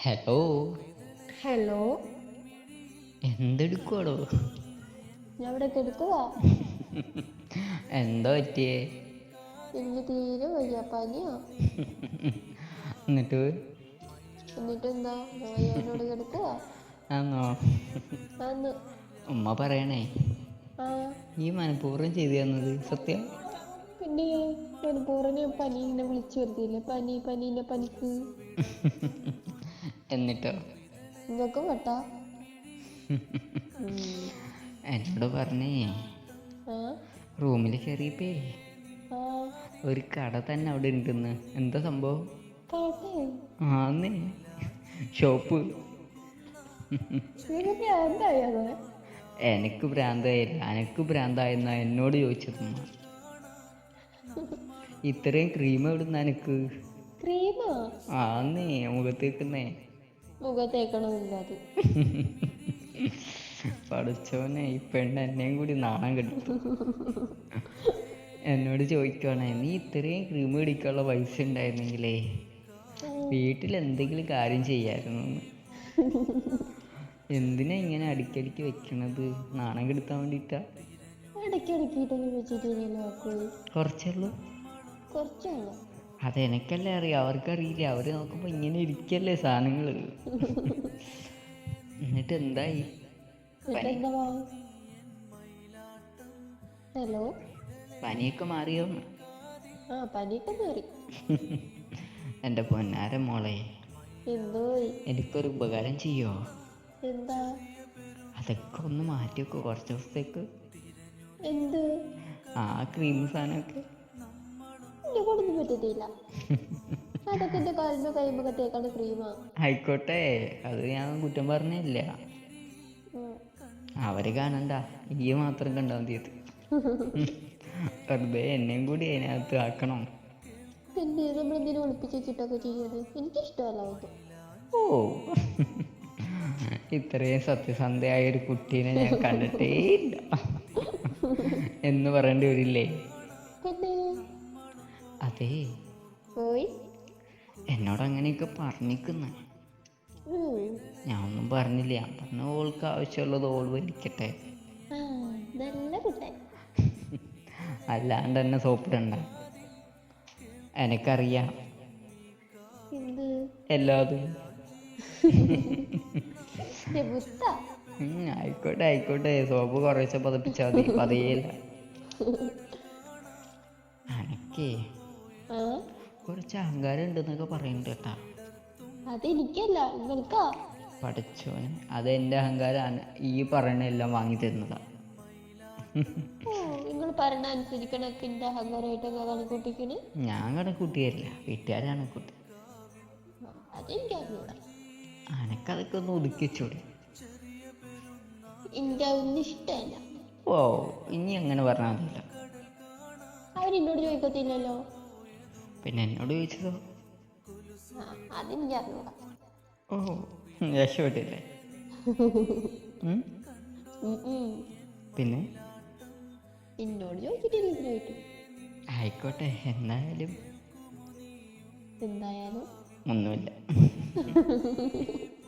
Hello hello എന്തെടുക്കുവാടോ? ഞാൻ ഇവിടെ കെടുക്കുവാ എന്താ പറ്റിയേ? എനിക്ക് തീരെ വയ്യ പനിയാ. എന്നിട്ട്? എന്നിട്ട് എന്താ ഞാൻ എന്നോട് കെടുക്കുവാ ആന്നോ. അന്ന് ഉമ്മ പറയണേ. ആ. ഈ മനഃപൂർവം ചെയ്തു തന്നത് സത്യം? പിന്നെ മനഃപൂർവം പനി ഇങ്ങനെ വിളിച്ചു വരുത്തിയില്ലേ? പനി പനീന്റെ പനിക്ക്. എന്നിട്ടോ? ഇതൊക്കെ പെട്ടോ എന്നോട് പറഞ്ഞേ റൂമിൽ കയറിയപ്പേ ഒരു കട തന്നെ അവിടെ ഉണ്ടെന്ന്. എന്താ സംഭവം? ആന്നേ. ഷോപ്പ്. എനിക്ക് ഭ്രാന്തായില്ല എനിക്ക് ഭ്രാന്തായെന്ന എന്നോട് ചോദിച്ചത്. ഇത്രയും ക്രീം എവിടുന്ന എനിക്ക് ക്രീമാ ആന്നേ മുഖത്തേക്കുന്നേ. മുഖത്തേക്കണമില്ല അത് പഠിച്ചോനെ ഈ പെണ്ണ് എന്നെയും കൂടി നാണം കിട്ടും. എന്നോട് ചോദിക്കുവാണേ നീ ഇത്രയും ക്രീം പിടിക്കാനുള്ള പൈസ ഉണ്ടായിരുന്നെങ്കിലേ വീട്ടിൽ എന്തെങ്കിലും കാര്യം ചെയ്യായിരുന്നു എന്തിനാ ഇങ്ങനെ അടിക്കടിക്ക് വെക്കണത്? നാണം കെടുത്താൻ വേണ്ടിട്ടാ കുറച്ചുള്ളൂ കുറച്ചുള്ളൂ അതെനക്കല്ലേ അറിയാം? അവർക്കറിയില്ല? അവർ നോക്കുമ്പോൾ ഇങ്ങനെ ഇരിക്കല്ലേ സാധനങ്ങൾ എന്നിട്ട് എന്തായി? ഹലോ? പനിയൊക്കെ മാറിയോ? ആ പനിയൊക്കെ മാറി. എന്റെ പൊന്നാര മോളെ. എനിക്കൊരു ഉപകാരം ചെയ്യോ? എന്താ? അതൊക്കെ ഒന്ന് മാറ്റി വെക്കോ കുറച്ച് ദിവസത്തേക്ക്. എന്ത്? ആ ക്രീം സാധനമൊക്കെ. പറ്റത്തില്ല അതൊക്കെ എന്റെ കാലിന്റെ കൈമുഖ തേക്കാണ് ക്രീമാ ആയിക്കോട്ടെ അത് ഞാൻ കുറ്റം പറഞ്ഞില്ല. അവർ കാണണ്ട ഈ മാത്രം കണ്ടാ മതിയത്. വെറുതെ എന്നെയും കൂടി അതിനകത്ത് ആക്കണം. പിന്നെ നമ്മളെന്തിനും ഒളിപ്പിച്ച് വെച്ചിട്ടൊക്കെ ചെയ്യുന്നത്? എനിക്കിഷ്ടമല്ല അത് ഓ. ഇത്രയും സത്യസന്ധയായ ഒരു കുട്ടീനെ ഞാൻ കണ്ടിട്ടേ ഇല്ല. എന്ന് പറയേണ്ടി വരില്ലേ? അതെ. പോയി. എന്നോട് അങ്ങനെയൊക്കെ പറഞ്ഞിക്കുന്ന. ഞാൻ ഒന്നും പറഞ്ഞില്ല. ഞാൻ പറഞ്ഞ ഓൾക്ക് ആവശ്യമുള്ളത് ഓൾ വലിക്കട്ടെ. ആ നല്ല കുട്ടൻ. അല്ലാണ്ട് തന്നെ സോപ്പിടണ്ട. എനക്കറിയാം. എല്ലാതും. ആയിക്കോട്ടെ ആയിക്കോട്ടെ. സോപ്പ് കുറേശ്ശെ പതിപ്പിച്ചാൽ മതി. പതിയല്ല അനക്കേ. കുറച്ച് അഹങ്കാരം ഉണ്ടെന്നൊക്കെ പറയുന്നുണ്ട് കേട്ടാ. അതെനിക്കല്ല നിങ്ങൾക്കാ അത് എന്റെ അഹങ്കാരമാണ് ഈ പറയണ എല്ലാം വാങ്ങി തരുന്നതാ. നിങ്ങൾ പറഞ്ഞ അനുസരിക്കണൊക്കെ എന്റെ അഹങ്കാരമായിട്ടൊക്കെ കണക്കൂട്ടിക്കണ് ഞാൻ കണക്കൂട്ടിയല്ല വീട്ടുകാരാണ് കൂട്ടി അതെനിക്ക് അറിഞ്ഞൂടാ അനക്കതൊക്കെ ഒന്ന് ഒതുക്കി വെച്ചൂടെ. എനിക്ക് അതൊന്നും ഇഷ്ടമല്ല. ഓ ഇനി അങ്ങനെ പറഞ്ഞാൽ മതിയല്ലോ. അവരെന്നോട് ചോദിക്കത്തില്ലല്ലോ? പിന്നെ എന്നോട് ചോദിച്ചതോ? ഓ രക്ഷപ്പെട്ടില്ലേ. പിന്നെ? എന്നോട് ചോദിച്ചിട്ടില്ല ആയിക്കോട്ടെ എന്തായാലും എന്തായാലും. ഒന്നുമില്ല.